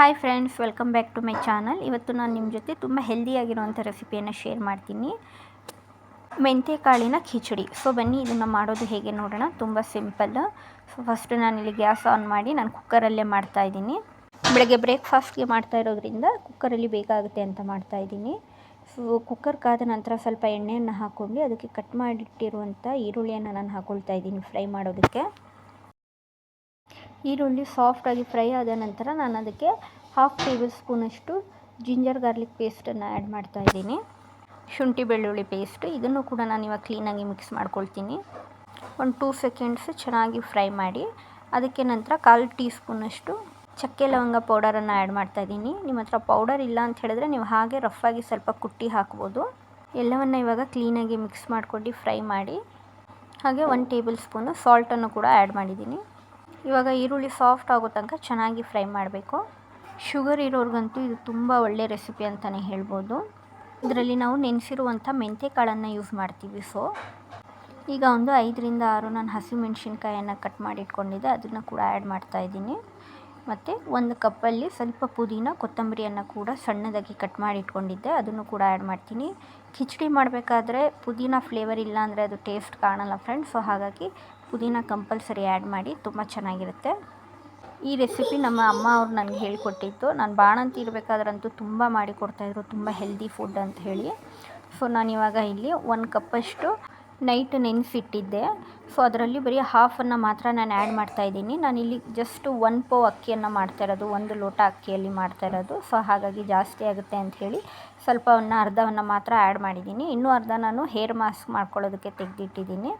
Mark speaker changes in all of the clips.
Speaker 1: Hi friends welcome back to my channel ಇವತ್ತು ನಾನು ನಿಮ್ಮ ಜೊತೆ ತುಂಬ ಹೆಲ್ದಿಯಾಗಿರುವಂಥ ರೆಸಿಪಿಯನ್ನು ಶೇರ್ ಮಾಡ್ತೀನಿ. ಮೆಂತ್ಯ ಕಾಳಿನ ಖಿಚಡಿ ಸೊ ಬನ್ನಿ, ಇದನ್ನು ಮಾಡೋದು ಹೇಗೆ ನೋಡೋಣ. ತುಂಬ ಸಿಂಪಲ್ ಸೊ ಫಸ್ಟ್ ನಾನಿಲ್ಲಿ ಗ್ಯಾಸ್ ಆನ್ ಮಾಡಿ ನಾನು ಕುಕ್ಕರಲ್ಲೇ ಮಾಡ್ತಾಯಿದ್ದೀನಿ ಬೆಳಗ್ಗೆ ಬ್ರೇಕ್ಫಾಸ್ಟ್ಗೆ ಮಾಡ್ತಾ ಇರೋದ್ರಿಂದ ಕುಕ್ಕರಲ್ಲಿ ಬೇಕಾಗುತ್ತೆ ಅಂತ ಮಾಡ್ತಾ ಇದ್ದೀನಿ. ಸೊ ಕುಕ್ಕರ್ ಕಾದ ನಂತರ ಸ್ವಲ್ಪ ಎಣ್ಣೆಯನ್ನು ಹಾಕ್ಕೊಂಡು ಅದಕ್ಕೆ ಕಟ್ ಮಾಡಿಟ್ಟಿರುವಂಥ ಈರುಳ್ಳಿಯನ್ನು ನಾನು ಹಾಕ್ಕೊಳ್ತಾ ಇದ್ದೀನಿ ಫ್ರೈ ಮಾಡೋದಕ್ಕೆ. ಈರುಳ್ಳಿ ಸಾಫ್ಟಾಗಿ ಫ್ರೈ ಆದ ನಂತರ ನಾನು ಅದಕ್ಕೆ ಹಾಫ್ ಟೇಬಲ್ ಸ್ಪೂನಷ್ಟು ಜಿಂಜರ್ ಗಾರ್ಲಿಕ್ ಪೇಸ್ಟನ್ನು ಆ್ಯಡ್ ಮಾಡ್ತಾ ಇದ್ದೀನಿ. ಶುಂಠಿ ಬೆಳ್ಳುಳ್ಳಿ ಪೇಸ್ಟ್ ಇದನ್ನು ಕೂಡ ನಾನು ಇವಾಗ ಕ್ಲೀನಾಗಿ ಮಿಕ್ಸ್ ಮಾಡ್ಕೊಳ್ತೀನಿ. ಒಂದು ಟೂ ಸೆಕೆಂಡ್ಸ್ ಚೆನ್ನಾಗಿ ಫ್ರೈ ಮಾಡಿ ಅದಕ್ಕೆ ನಂತರ ಕಾಲು ಟೀ ಸ್ಪೂನಷ್ಟು ಚಕ್ಕೆ ಲವಂಗ ಪೌಡರನ್ನು ಆ್ಯಡ್ ಮಾಡ್ತಾ ಇದ್ದೀನಿ. ನಿಮ್ಮ ಹತ್ರ ಪೌಡರ್ ಇಲ್ಲ ಅಂತ ಹೇಳಿದ್ರೆ ನೀವು ಹಾಗೆ ರಫಾಗಿ ಸ್ವಲ್ಪ ಕುಟ್ಟಿ ಹಾಕ್ಬೋದು. ಎಲ್ಲವನ್ನು ಇವಾಗ ಕ್ಲೀನಾಗಿ ಮಿಕ್ಸ್ ಮಾಡ್ಕೊಂಡು ಫ್ರೈ ಮಾಡಿ ಹಾಗೆ ಒನ್ ಟೇಬಲ್ ಸ್ಪೂನು ಸಾಲ್ಟನ್ನು ಕೂಡ ಆ್ಯಡ್ ಮಾಡಿದ್ದೀನಿ. ಇವಾಗ ಈರುಳ್ಳಿ ಸಾಫ್ಟ್ ಆಗೋ ತನಕ ಚೆನ್ನಾಗಿ ಫ್ರೈ ಮಾಡಬೇಕು. ಶುಗರ್ ಇರೋರ್ಗಂತೂ ಇದು ತುಂಬ ಒಳ್ಳೆ ರೆಸಿಪಿ ಅಂತಲೇ ಹೇಳ್ಬೋದು. ಇದರಲ್ಲಿ ನಾವು ನೆನೆಸಿರುವಂಥ ಮೆಂತ್ಯ ಕಾಳನ್ನು ಯೂಸ್ ಮಾಡ್ತೀವಿ. ಸೊ ಈಗ ಒಂದು ಐದರಿಂದ ಆರು ನಾನು ಹಸಿಮೆಣ್ಸಿನ್ಕಾಯನ್ನು ಕಟ್ ಮಾಡಿ ಇಟ್ಕೊಂಡಿದ್ದೆ ಅದನ್ನು ಕೂಡ ಆ್ಯಡ್ ಮಾಡ್ತಾಯಿದ್ದೀನಿ ಮತ್ತು ಒಂದು ಕಪ್ಪಲ್ಲಿ ಸ್ವಲ್ಪ ಪುದೀನ, ಕೊತ್ತಂಬರಿಯನ್ನು ಕೂಡ ಸಣ್ಣದಾಗಿ ಕಟ್ ಮಾಡಿ ಇಟ್ಕೊಂಡಿದ್ದೆ ಅದನ್ನು ಕೂಡ ಆ್ಯಡ್ ಮಾಡ್ತೀನಿ. ಖಿಚಡಿ ಮಾಡಬೇಕಾದ್ರೆ ಪುದೀನ ಫ್ಲೇವರ್ ಇಲ್ಲ ಅಂದರೆ ಅದು ಟೇಸ್ಟ್ ಕಾಣಲ್ಲ ಫ್ರೆಂಡ್ಸ್ ಸೊ ಹಾಗಾಗಿ ಪುದೀನ ಕಂಪಲ್ಸರಿ ಆ್ಯಡ್ ಮಾಡಿ ತುಂಬ ಚೆನ್ನಾಗಿರುತ್ತೆ. ಈ ರೆಸಿಪಿ ನಮ್ಮ ಅಮ್ಮ ಅವ್ರು ನನಗೆ ಹೇಳಿಕೊಟ್ಟಿತ್ತು ನಾನು ಬಾಣಂತಿ ಇರಬೇಕಾದ್ರಂತೂ ತುಂಬ ಮಾಡಿ ಕೊಡ್ತಾಯಿದ್ರು, ತುಂಬ ಹೆಲ್ದಿ ಫುಡ್ ಅಂತ ಹೇಳಿ. ಸೊ ಇವಾಗ ಇಲ್ಲಿ ಒಂದು ಕಪ್ಪಷ್ಟು ನೈಟ್ ನೆನೆಸಿಟ್ಟಿದ್ದೆ ಸೊ ಅದರಲ್ಲಿ ಬರೀ ಹಾಫನ್ನು ಮಾತ್ರ ನಾನು ಆ್ಯಡ್ ಮಾಡ್ತಾಯಿದ್ದೀನಿ. ಇಲ್ಲಿ ಜಸ್ಟ್ ಒನ್ ಪೋ ಅಕ್ಕಿಯನ್ನು ಮಾಡ್ತಾ ಇರೋದು ಒಂದು ಲೋಟ ಅಕ್ಕಿಯಲ್ಲಿ ಮಾಡ್ತಾ ಇರೋದು ಸೊ ಹಾಗಾಗಿ ಜಾಸ್ತಿ ಆಗುತ್ತೆ ಅಂತ ಹೇಳಿ ಸ್ವಲ್ಪವನ್ನು ಅರ್ಧವನ್ನು ಮಾತ್ರ ಆ್ಯಡ್ ಮಾಡಿದ್ದೀನಿ. ಇನ್ನೂ ಅರ್ಧ ನಾನು ಹೇರ್ ಮಾಸ್ಕ್ ಮಾಡ್ಕೊಳ್ಳೋದಕ್ಕೆ ತೆಗೆದಿಟ್ಟಿದ್ದೀನಿ.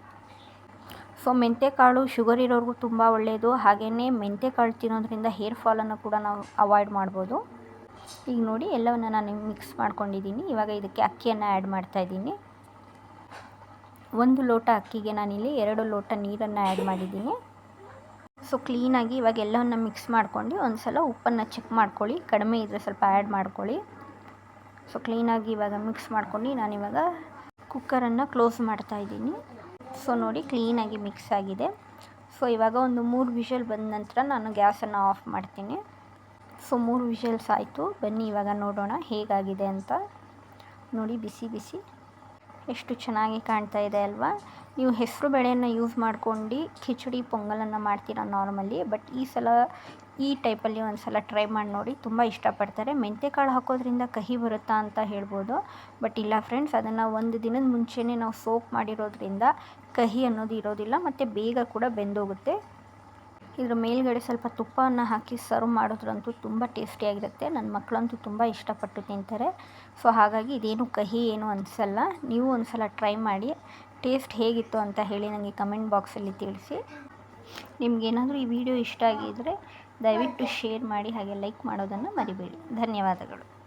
Speaker 1: ಸೊ ಮೆಂತ್ಯಕಾಳು ಶುಗರ್ ಇರೋರಿಗೂ ತುಂಬ ಒಳ್ಳೆಯದು ಹಾಗೆಯೇ ಮೆಂತ್ಯಕಾಳು ತಿನ್ನೋದ್ರಿಂದ ಹೇರ್ ಫಾಲನ್ನು ಕೂಡ ನಾವು ಅವಾಯ್ಡ್ ಮಾಡ್ಬೋದು. ಈಗ ನೋಡಿ, ಎಲ್ಲವನ್ನು ನಾನು ಮಿಕ್ಸ್ ಮಾಡ್ಕೊಂಡಿದ್ದೀನಿ. ಇವಾಗ ಇದಕ್ಕೆ ಅಕ್ಕಿಯನ್ನು ಆ್ಯಡ್ ಮಾಡ್ತಾಯಿದ್ದೀನಿ ಒಂದು ಲೋಟ ಅಕ್ಕಿಗೆ ನಾನಿಲ್ಲಿ ಎರಡು ಲೋಟ ನೀರನ್ನು ಆ್ಯಡ್ ಮಾಡಿದ್ದೀನಿ. ಸೊ ಕ್ಲೀನಾಗಿ ಇವಾಗ ಎಲ್ಲವನ್ನು ಮಿಕ್ಸ್ ಮಾಡ್ಕೊಂಡು ಒಂದು ಸಲ ಉಪ್ಪನ್ನು ಚೆಕ್ ಮಾಡ್ಕೊಳ್ಳಿ. ಕಡಿಮೆ ಇದ್ದರೆ ಸ್ವಲ್ಪ ಆ್ಯಡ್ ಮಾಡ್ಕೊಳ್ಳಿ. ಸೊ ಕ್ಲೀನಾಗಿ ಇವಾಗ ಮಿಕ್ಸ್ ಮಾಡ್ಕೊಂಡು ನಾನಿವಾಗ ಕುಕ್ಕರನ್ನು ಕ್ಲೋಸ್ ಮಾಡ್ತಾಯಿದ್ದೀನಿ ಸೊ ನೋಡಿ ಕ್ಲೀನಾಗಿ ಮಿಕ್ಸ್ ಆಗಿದೆ. ಸೊ ಇವಾಗ ಒಂದು ಮೂರು ವಿಷಲ್ ಬಂದ ನಂತರ ನಾನು ಗ್ಯಾಸನ್ನು ಆಫ್ ಮಾಡ್ತೀನಿ. ಸೊ ಮೂರು ವಿಷಲ್ಸ್ ಆಯಿತು. ಬನ್ನಿ ಇವಾಗ ನೋಡೋಣ ಹೇಗಾಗಿದೆ ಅಂತ. ನೋಡಿ ಬಿಸಿ ಬಿಸಿ. ಎಷ್ಟು ಚೆನ್ನಾಗಿ ಕಾಣ್ತಾ ಇದೆ ಅಲ್ವಾ? ನೀವು ಹೆಸರು ಬೇಳೆಯನ್ನು ಯೂಸ್ ಮಾಡ್ಕೊಂಡು ಖಿಚಡಿ ಪೊಂಗಲನ್ನು ಮಾಡ್ತೀರಾ ನಾರ್ಮಲಿ, ಬಟ್ ಈ ಸಲ ಈ ಟೈಪಲ್ಲಿ ಒಂದು ಸಲ ಟ್ರೈ ಮಾಡಿ ನೋಡಿ. ತುಂಬ ಇಷ್ಟಪಡ್ತಾರೆ. ಮೆಂತ್ಯಕಾಳು ಹಾಕೋದ್ರಿಂದ ಕಹಿ ಬರುತ್ತಾ ಅಂತ ಹೇಳ್ಬೋದು. ಬಟ್ ಇಲ್ಲ ಫ್ರೆಂಡ್ಸ್, ಅದನ್ನು ಒಂದು ದಿನದ ಮುಂಚೆನೇ ನಾವು ಸೋಪ್ ಮಾಡಿರೋದ್ರಿಂದ ಕಹಿ ಅನ್ನೋದು ಇರೋದಿಲ್ಲ, ಮತ್ತು ಬೇಗ ಕೂಡ ಬೆಂದೋಗುತ್ತೆ. ಇದ್ರ ಮೇಲ್ಗಡೆ ಸ್ವಲ್ಪ ತುಪ್ಪವನ್ನು ಹಾಕಿ ಸರ್ವ್ ಮಾಡೋದ್ರಂತೂ ತುಂಬ ಟೇಸ್ಟಿಯಾಗಿರುತ್ತೆ ನನ್ನ ಮಕ್ಕಳಂತೂ ತುಂಬ ಇಷ್ಟಪಟ್ಟು ತಿಂತಾರೆ. ಸೊ ಹಾಗಾಗಿ ಇದೇನು ಕಹಿ ಏನು ಅನಿಸಲ್ಲ. ನೀವು ಒಂದು ಸಲ ಟ್ರೈ ಮಾಡಿ. ಟೇಸ್ಟ್ ಹೇಗಿತ್ತು ಅಂತ ಹೇಳಿ ನನಗೆ ಕಮೆಂಟ್ ಬಾಕ್ಸಲ್ಲಿ ತಿಳಿಸಿ. ನಿಮಗೇನಾದರೂ ಈ ವಿಡಿಯೋ ಇಷ್ಟ ಆಗಿದ್ದರೆ ದಯವಿಟ್ಟು ಶೇರ್ ಮಾಡಿ ಹಾಗೆ ಲೈಕ್ ಮಾಡೋದನ್ನು ಮರಿಬೇಡಿ. ಧನ್ಯವಾದಗಳು.